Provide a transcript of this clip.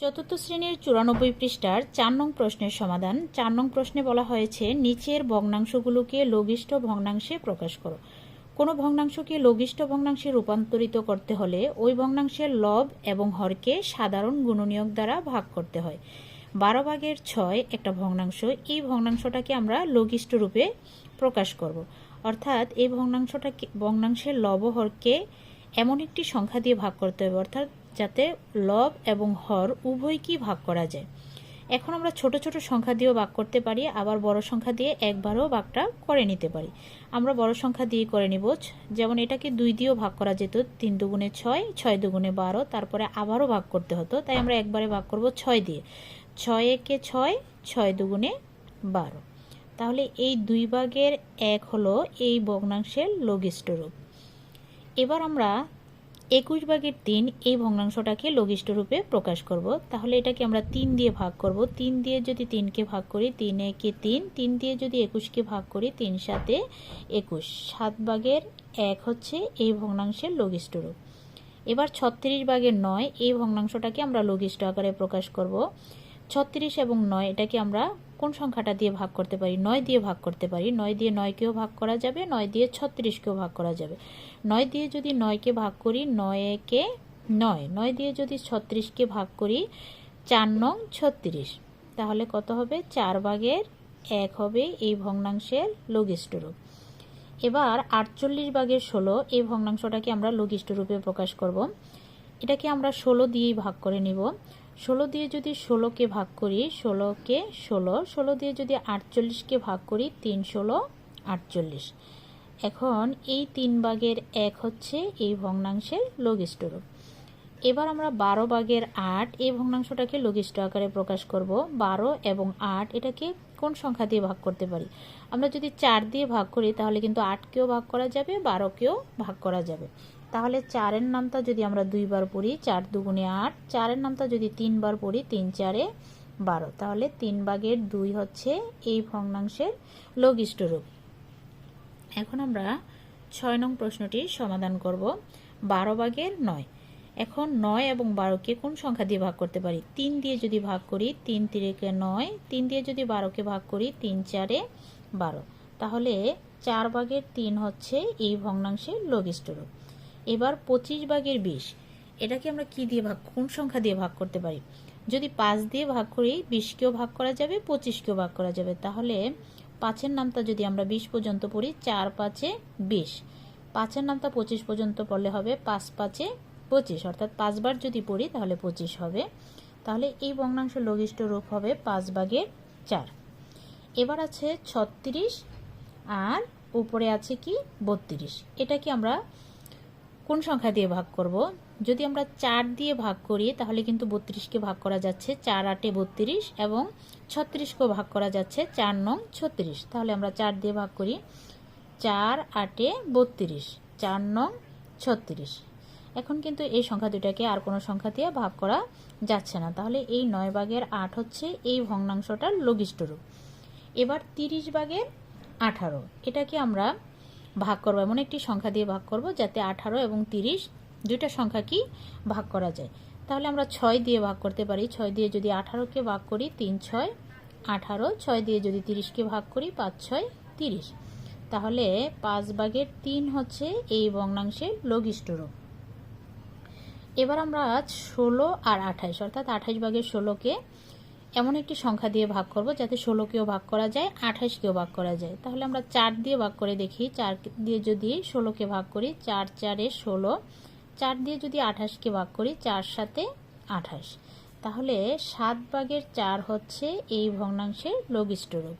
চতুর্থ শ্রেণির চুরানব্বই পৃষ্ঠার চার নং প্রশ্নের সমাধান। চার নং প্রশ্নে বলা হয়েছে, নিচের ভগ্নাংশগুলোকে লঘিষ্ঠ ভগ্নাংশে প্রকাশ করো। কোনো ভগ্নাংশকে লঘিষ্ঠ ভগ্নাংশে রূপান্তরিত করতে হলে ওই ভগ্নাংশের লব এবং হরকে সাধারণ গুণনীয়ক দ্বারা ভাগ করতে হয়। বারো ভাগের ছয় একটা ভগ্নাংশ, এই ভগ্নাংশটাকে আমরা লঘিষ্ঠ রূপে প্রকাশ করব। অর্থাৎ এই ভগ্নাংশটাকে, ভগ্নাংশের লব হরকে এমন একটি সংখ্যা দিয়ে ভাগ করতে হবে। অর্থাৎ যাতে লব এবং হর উভয়কেই ভাগ করা যায়। এখন আমরা ছোট ছোট সংখ্যা দিয়েও ভাগ করতে পারি, আবার বড় সংখ্যা দিয়ে একবারও ভাগটা করে নিতে পারি। আমরা বড় সংখ্যা দিয়ে করে নিব, যেমন এটাকে দুই দিয়েও ভাগ করা যেত, তিন দুগুণে ছয় ছয় দুগুণে বারো, তারপরে আবারও ভাগ করতে হতো, তাই আমরা একবারে ভাগ করব ছয় দিয়ে। ছয় একে ছয় ছয় দুগুণে বারো। তাহলে এই দুই ভাগের এক হলো এই ভগ্নাংশের লঘিষ্ঠ রূপ। এবার আমরা একুশ ভাগের তিন এই ভগ্নাংশটাকে লঘিষ্ঠ রূপে প্রকাশ করব। তাহলে এটাকে আমরা তিন দিয়ে ভাগ করব। তিন দিয়ে যদি তিনকে ভাগ করি, তিন একে তিন। তিন দিয়ে যদি একুশকে ভাগ করি, তিন সাথে একুশ। সাত ভাগের এক হচ্ছে এই ভগ্নাংশের লঘিষ্ঠ রূপ। এবার ছত্রিশ ভাগের নয় এই ভগ্নাংশটাকে আমরা লঘিষ্ঠ আকারে প্রকাশ করব। ছত্রিশ এবং নয়, এটাকে আমরা কোন সংখ্যাটা দিয়ে ভাগ করতে পারি? নয় দিয়ে ভাগ করতে পারি। নয় দিয়ে নয়কেও ভাগ করা যাবে, নয় দিয়ে ছত্রিশকেও ভাগ করা যাবে। নয় দিয়ে যদি নয়কে ভাগ করি নয় একে নয় নয় দিয়ে যদি ছত্রিশকে ভাগ করি, চার নং ছত্রিশ, তাহলে কত হবে? চার ভাগের এক হবে এই ভগ্নাংশের লঘিষ্ঠ রূপ এবার আটচল্লিশ ভাগের ষোলো, এই ভগ্নাংশটাকে আমরা লঘিষ্ঠ রূপে প্রকাশ করব। এটাকে আমরা ষোলো দিয়েই ভাগ করে নিব। ষোলো দিয়ে যদি ষোলোকে ভাগ করি ষোলোকে ষোলো ষোলো দিয়ে যদি আটচল্লিশকে ভাগ করি, তিন ষোলো, আটচল্লিশ। এখন এই তিন ভাগের এক হচ্ছে এই ভগ্নাংশের লঘিষ্ঠ রূপ। এবার আমরা বারো ভাগের আট এই ভগ্নাংশটাকে লঘিষ্ঠ আকারে প্রকাশ করব। বারো এবং আট এটাকে কোন সংখ্যা দিয়ে ভাগ করতে পারি? আমরা যদি চার দিয়ে ভাগ করি, তাহলে কিন্তু আটকেও ভাগ করা যাবে, বারোকেও ভাগ করা যাবে। তাহলে চারের নামটা যদি আমরা দুইবার পড়ি, চার দুগুণে আট, চারের নামটা যদি তিনবার পড়ি, তিন চারে বারো। তাহলে তিন ভাগের দুই হচ্ছে এই ভগ্নাংশের লঘিষ্ঠ রূপ এখন আমরা ছয় নং প্রশ্নটির সমাধান করব। বারো ভাগের নয়। এখন নয় এবং বারোকে কোন সংখ্যা দিয়ে ভাগ করতে পারি? তিন দিয়ে যদি ভাগ করি, তিন তিরিকে নয়, তিন দিয়ে যদি বারোকে ভাগ করি, তিন চারে বারো। তাহলে চার ভাগের তিন হচ্ছে এই ভগ্নাংশের লঘিষ্ঠ রূপ এবার পঁচিশ ভাগের বিশ। এটাকে আমরা কি দিয়ে ভাগ কোন সংখ্যা দিয়ে ভাগ করতে পারি? যদি পাঁচ দিয়ে ভাগ করি, বিশকেও ভাগ করা যাবে, পঁচিশকেও ভাগ করা যাবে। তাহলে পাঁচের নামটা যদি আমরা বিশ পর্যন্ত পড়ি, চার পাঁচে বিশ। পাঁচের নামটা পঁচিশ পর্যন্ত পড়লে হবে পাঁচ পাঁচে পঁচিশ। অর্থাৎ পাঁচবার যদি পড়ি, তাহলে পঁচিশ হবে। তাহলে এই ভগ্নাংশ লঘিষ্ঠ রূপ হবে পাঁচ ভাগের চার। এবার আছে ছত্রিশ আর উপরে আছে কি? বত্রিশ। এটাকে আমরা কোন সংখ্যা দিয়ে ভাগ করব? যদি আমরা চার দিয়ে ভাগ করি, তাহলে কিন্তু বত্রিশকে ভাগ করা যাচ্ছে চার আটে বত্রিশ এবং ছত্রিশকেও ভাগ করা যাচ্ছে চার নং ছত্রিশ। তাহলে আমরা চার দিয়ে ভাগ করি চার আটে বত্রিশ, চার নং ছত্রিশ। এখন কিন্তু এই সংখ্যা দুটাকে আর কোনো সংখ্যা দিয়ে ভাগ করা যাচ্ছে না। তাহলে এই নয় ভাগের আট হচ্ছে এই ভগ্নাংশটার লঘিষ্ঠ রূপ। এবার তিরিশ ভাগের আঠারো, এটাকে আমরা ভাগ করব, এমন একটি সংখ্যা দিয়ে ভাগ করব যাতে আঠারো এবং তিরিশ দুইটা সংখ্যা কি ভাগ করা যায়। তাহলে আমরা ছয় দিয়ে ভাগ করতে পারি। ছয় দিয়ে যদি আঠারোকে ভাগ করি, তিন, ছয়, আঠারো। ছয় দিয়ে যদি তিরিশকে ভাগ করি, পাঁচ, ছয়, তিরিশ। তাহলে পাঁচ ভাগের তিন হচ্ছে এই ভগ্নাংশের লঘিষ্ঠ রূপ এবার আমরা ষোলো আর আঠাইশ, অর্থাৎ আঠাইশ ভাগের ষোলোকে এমন একটি সংখ্যা দিয়ে ভাগ করব যাতে ষোলোকেও ভাগ করা যায় আঠাশকেও ভাগ করা যায়। তাহলে আমরা চার দিয়ে ভাগ করে দেখি। চার দিয়ে যদি ষোলোকে ভাগ করি, চার চারে ষোলো। চার দিয়ে যদি আঠাশকে ভাগ করি, চার সাথে আঠাশ। তাহলে সাত ভাগের চার হচ্ছে এই ভগ্নাংশের লঘিষ্ঠ রূপ।